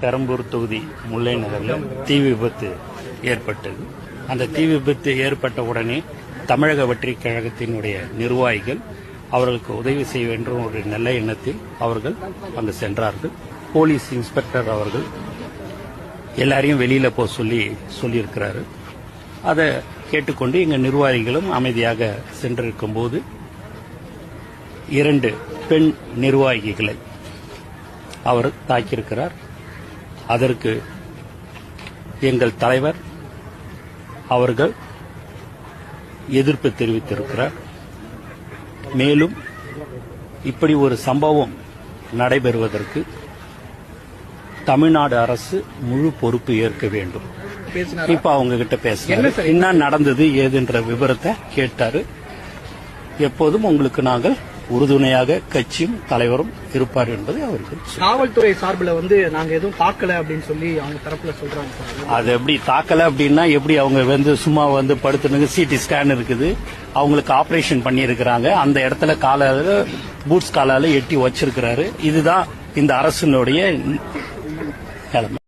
பெரம்பூர் தொகுதி முல்லை நகரில் தீ விபத்து ஏற்பட்டது. அந்த தீ விபத்து ஏற்பட்ட உடனே தமிழக வெற்றி கழகத்தினுடைய நிர்வாகிகள் அவர்களுக்கு உதவி செய்ய வேண்டும் ஒரு நல்ல எண்ணத்தில் அவர்கள் அங்கு சென்றார்கள். போலீஸ் இன்ஸ்பெக்டர் அவர்கள் எல்லாரையும் வெளியில போக சொல்லி சொல்லியிருக்கிறாரு. அதை கேட்டுக்கொண்டு எங்கள் நிர்வாகிகளும் அமைதியாக சென்றிருக்கும் போது இரண்டு பெண் நிர்வாகிகளை அவர் தாக்கியிருக்கிறார். அதற்கு எங்கள் தலைவர் அவர்கள் எதிர்ப்பு தெரிவித்திருக்கிறார். மேலும் இப்படி ஒரு சம்பவம் நடைபெறுவதற்கு தமிழ்நாடு அரசு முழு பொறுப்பு ஏற்க வேண்டும். இப்ப அவங்க கிட்ட பேசுறாரு என்ன நடந்தது ஏதுன்ற விவரத்தை கேட்டாரு. எப்போதும் உங்களுக்கு நாங்கள் உறுதுணையாக கட்சியும் தலைவரும் இருப்பார் என்பதை சொன்னார். காவல்துறை சார்பில் வந்து நாங்க எதுவும் தாக்கல அப்படின்னு சொல்லி அவங்க தரப்புல சொல்றாங்க அது எப்படி தாக்கல அப்படின்னா எப்படி அவங்க வந்து சும்மா வந்து படுத்துனுங்க சிடி ஸ்கேன் இருக்குது. அவங்களுக்கு ஆபரேஷன் பண்ணியிருக்கிறாங்க. அந்த இடத்துல காலால பூட்ஸ் காலால எட்டி வச்சிருக்கிறாரு. இதுதான் இந்த அரசினுடைய நிலைமை.